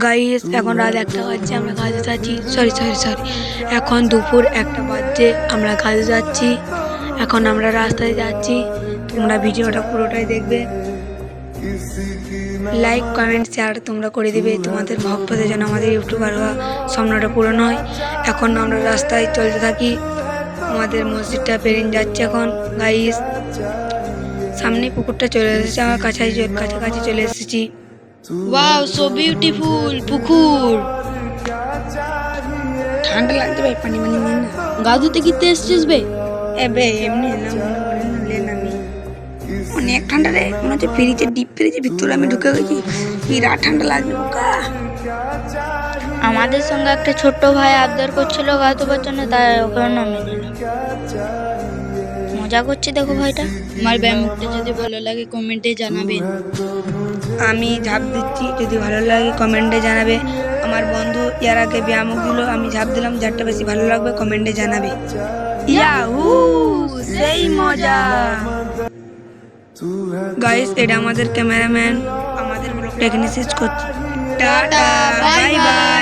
Guys এখন রাত একটা বাজছে, আমরা কাজে যাচ্ছি। সরি সরি সরি এখন দুপুর একটা বাজছে, আমরা কাজে যাচ্ছি। এখন আমরা রাস্তায় যাচ্ছি। তোমরা ভিডিওটা পুরোটাই দেখবে। লাইক কমেন্ট শেয়ার তোমরা করে দিবে। তোমাদের ভক্তদের যেন আমাদের ইউটিউবার হওয়া স্বপ্নটা পূরণ হয় এখন আমরা রাস্তায় চলতে থাকি। আমাদের মসজিদটা পেরিয়ে যাচ্ছে এখন। গাইস সামনে পুকুরটা চলে এসেছে। আমার কাছাকাছি কাছাকাছি চলে এসেছি। ওয়াও সো বিউটিফুল পুকুর। ঠান্ডা লাগছে ভাই পানি মানি নিন না। গা ধুতে কিনতে এসছিস বে? এ বে এমনি মনে আমি। অনেক ঠান্ডা রে মনে হচ্ছে ফ্রিজে ডিপ ফ্রিজের ভিতরে আমি ঢুকে গেছি। বিরাট ঠান্ডা লাগছে বোকা। আমাদের সঙ্গে একটা ছোট্ট ভাই আবদার করছিল গা ধোবার জন্য তাই ওখানে নামিয়ে নিলাম মজা করছে দেখো ভাইটা। আমার ব্যায়ামটা যদি ভালো লাগে কমেন্টে জানাবেন আমি ঝাঁপ দিচ্ছি যদি ভালো লাগে কমেন্টে জানাবে। আমার বন্ধু ইয়ার আগে ব্যায়ামক দিল আমি ঝাঁপ দিলাম যারটা বেশি ভালো লাগবে কমেন্টে জানাবে। ইয়াহু সেই মজা! গাইস এটা আমাদের ক্যামেরাম্যান আমাদের ব্লগটা এখানে শেষ করছি। Tata bye bye